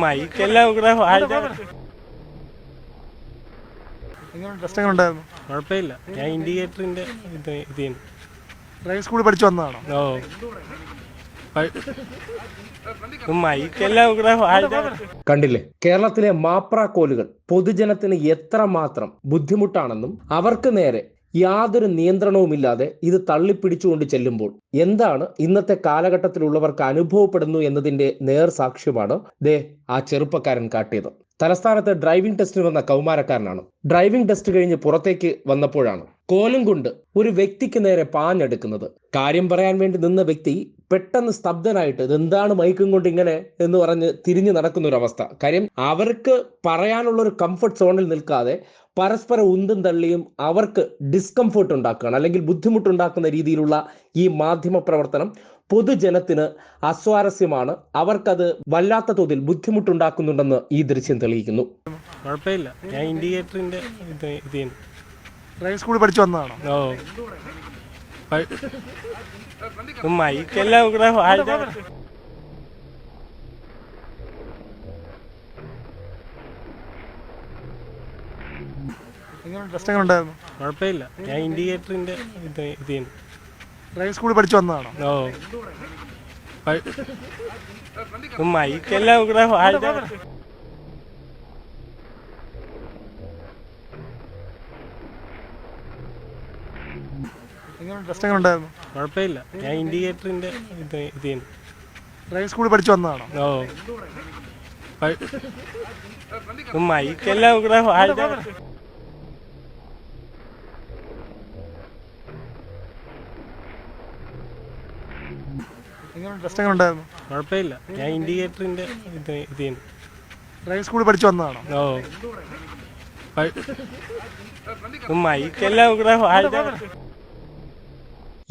മൈക്കെല്ലാം കൂടെ കുഴപ്പമില്ല. ഞാൻ ഇൻഡിക്കേറ്ററിന്റെ ഇത് ഇത് ചെയ്യുന്നു ഡ്രൈവിംഗ് സ്കൂളിൽ പഠിച്ചു വന്നതാണോ? ഓ. കണ്ടില്ലേ? കേരളത്തിലെ മാപ്രാക്കോലുകൾ പൊതുജനത്തിന് എത്രമാത്രം ബുദ്ധിമുട്ടാണെന്നും അവർക്ക് നേരെ യാതൊരു നിയന്ത്രണവുമില്ലാതെ ഇത് തള്ളിപ്പിടിച്ചുകൊണ്ട് ചെല്ലുമ്പോൾ എന്താണ് ഇന്നത്തെ കാലഘട്ടത്തിലുള്ളവർക്ക് അനുഭവപ്പെടുന്നു എന്നതിന്റെ നേർ സാക്ഷ്യമാണ് ദേ ആ ചെറുപ്പക്കാരൻ കാട്ടിയത്. തലസ്ഥാനത്ത് ഡ്രൈവിംഗ് ടെസ്റ്റിന് വന്ന കൗമാരക്കാരനാണ്. ഡ്രൈവിംഗ് ടെസ്റ്റ് കഴിഞ്ഞ് പുറത്തേക്ക് വന്നപ്പോഴാണ് കോലും കൊണ്ട് ഒരു വ്യക്തിക്ക് നേരെ പാഞ്ഞെടുക്കുന്നത്. കാര്യം പറയാൻ വേണ്ടി നിന്ന വ്യക്തി പെട്ടെന്ന് സ്തബ്ധനായിട്ട് ഇതെന്താണ് മൈക്കും കൊണ്ട് ഇങ്ങനെ എന്ന് പറഞ്ഞ് തിരിഞ്ഞു നടക്കുന്ന ഒരു അവസ്ഥ കാര്യം അവർക്ക് പറയാനുള്ള ഒരു കംഫർട്ട് സോണിൽ നിൽക്കാതെ പരസ്പരം ഉന്തും തള്ളിയും അവർക്ക് ഡിസ്കംഫർട്ട് ഉണ്ടാക്കുകയാണ്. അല്ലെങ്കിൽ ബുദ്ധിമുട്ടുണ്ടാക്കുന്ന രീതിയിലുള്ള ഈ മാധ്യമ പ്രവർത്തനം പൊതുജനത്തിന് അസ്വാരസ്യമാണ്. അവർക്കത് വല്ലാത്ത തോതിൽ ബുദ്ധിമുട്ടുണ്ടാക്കുന്നുണ്ടെന്ന് ഈ ദൃശ്യം തെളിയിക്കുന്നു. കുഴപ്പമില്ല. ഞാൻ ഇൻഡിക്കേറ്ററിന്റെ ഇത് സ്കൂളിൽ പഠിച്ചു വന്നതാണോ? മൈക്കെല്ലാം കൂടെ വായിച്ച കുഴപ്പമില്ല. ഞാൻ ഇൻഡിക്കേറ്ററിന്റെ ഇത് ഡ്രൈവിംഗ് സ്കൂളിൽ പഠിച്ചു വന്നതാണോ? ഓ. മൈക്കെല്ലാം കൂടെ വായിച്ച ടെസ്റ്റ് എങ്ങനെ ഉണ്ടായിരുന്നു കുഴപ്പമില്ല. ഞാൻ ഇൻഡിക്കേറ്ററിന്റെ ഇത് ഇത് ചെയ്യുന്നു ഡ്രൈവിംഗ് സ്കൂളിൽ പഠിച്ചു വന്നതാണോ? ഓ. പ- മൈക്കെല്ലാം കൂടെ വായിച്ച ടെസ്റ്റ് ഉണ്ടായിരുന്നു കുഴപ്പമില്ല. ഞാൻ ഇൻഡിക്കേറ്ററിന്റെ ഇത് ഇത് ചെയ്യുന്നു ഡ്രൈവിംഗ് സ്കൂളിൽ പഠിച്ചു വന്നതാണോ? ഓ. പ- മൈക്കെല്ലാം കൂടെ വായിച്ച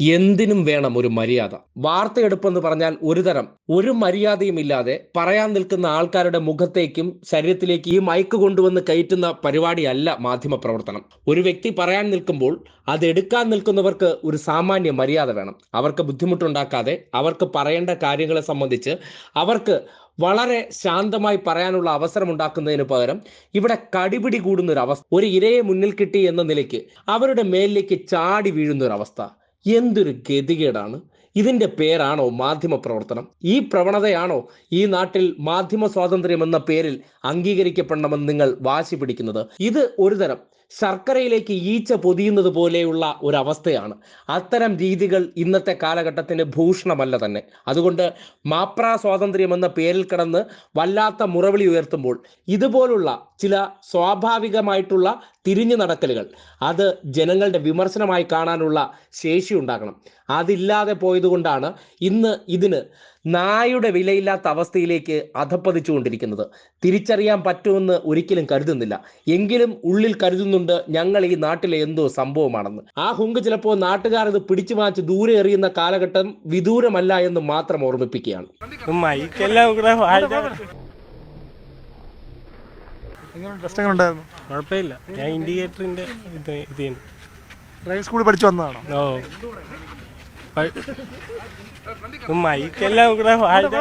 എന്തിനും വേണം ഒരു മര്യാദ. വാർത്തയെടുപ്പെന്ന് പറഞ്ഞാൽ ഒരു തരം. ഒരു മര്യാദയും ഇല്ലാതെ പറയാൻ നിൽക്കുന്ന ആൾക്കാരുടെ മുഖത്തേക്കും ശരീരത്തിലേക്കും ഈ മയക്ക് കൊണ്ടുവന്ന് കയറ്റുന്ന പരിപാടിയല്ല മാധ്യമ പ്രവർത്തനം ഒരു വ്യക്തി പറയാൻ നിൽക്കുമ്പോൾ അത് എടുക്കാൻ നിൽക്കുന്നവർക്ക് ഒരു സാമാന്യ മര്യാദ വേണം. അവർക്ക് ബുദ്ധിമുട്ടുണ്ടാക്കാതെ അവർക്ക് പറയേണ്ട കാര്യങ്ങളെ സംബന്ധിച്ച് അവർക്ക് വളരെ ശാന്തമായി പറയാനുള്ള അവസരം ഉണ്ടാക്കുന്നതിന് പകരം ഇവിടെ കടിപിടി കൂടുന്ന ഒരു അവസ്ഥ ഒരു ഇരയെ മുന്നിൽ കിട്ടി എന്ന നിലയ്ക്ക് അവരുടെ മേലിലേക്ക് ചാടി വീഴുന്ന ഒരു അവസ്ഥ എന്തൊരു ഗതികേടാണ്. ഇതിന്റെ പേരാണോ മാധ്യമ പ്രവർത്തനം ഈ പ്രവണതയാണോ ഈ നാട്ടിൽ മാധ്യമ സ്വാതന്ത്ര്യം എന്ന പേരിൽ അംഗീകരിക്കപ്പെടണമെന്ന് നിങ്ങൾ വാശി പിടിക്കുന്നത്? ഇത് ഒരുതരം ശർക്കരയിലേക്ക് ഈച്ച പൊതിയുന്നത് പോലെയുള്ള ഒരവസ്ഥയാണ്. അത്തരം രീതികൾ ഇന്നത്തെ കാലഘട്ടത്തിന് ഭൂഷണമല്ല തന്നെ. അതുകൊണ്ട് മാപ്രാ സ്വാതന്ത്ര്യം എന്ന പേരിൽ കിടന്ന് വല്ലാത്ത മുറവിളി ഉയർത്തുമ്പോൾ ഇതുപോലുള്ള ചില സ്വാഭാവികമായിട്ടുള്ള തിരിഞ്ഞു നടക്കലുകൾ അത് ജനങ്ങളുടെ വിമർശനമായി കാണാനുള്ള ശേഷി ഉണ്ടാകണം. അതില്ലാതെ പോയതുകൊണ്ടാണ് ഇന്ന് ഇതിന് നായുടെ വിലയില്ലാത്ത അവസ്ഥയിലേക്ക് അധപ്പതിച്ചുകൊണ്ടിരിക്കുന്നത്. തിരിച്ചറിയാൻ പറ്റുമെന്ന് ഒരിക്കലും കരുതുന്നില്ല. എങ്കിലും ഉള്ളിൽ കരുതുന്നുണ്ട് ഞങ്ങൾ ഈ നാട്ടിലെ എന്തോ സംഭവമാണെന്ന്. ആ ഹുങ്ക് ചിലപ്പോൾ നാട്ടുകാർ ഇത് പിടിച്ചു മാച്ച് ദൂരെ എറിയുന്ന കാലഘട്ടം വിദൂരമല്ല എന്ന് മാത്രം ഓർമ്മിപ്പിക്കുകയാണ്. കുഴപ്പമില്ല. ഞാൻ ഇൻഡിക്കേറ്ററിന്റെ ഇത് സ്കൂളിൽ പഠിച്ചു വന്നതാണോ? ഓ. മൈക്കെല്ലാം കൂടെ വായിച്ച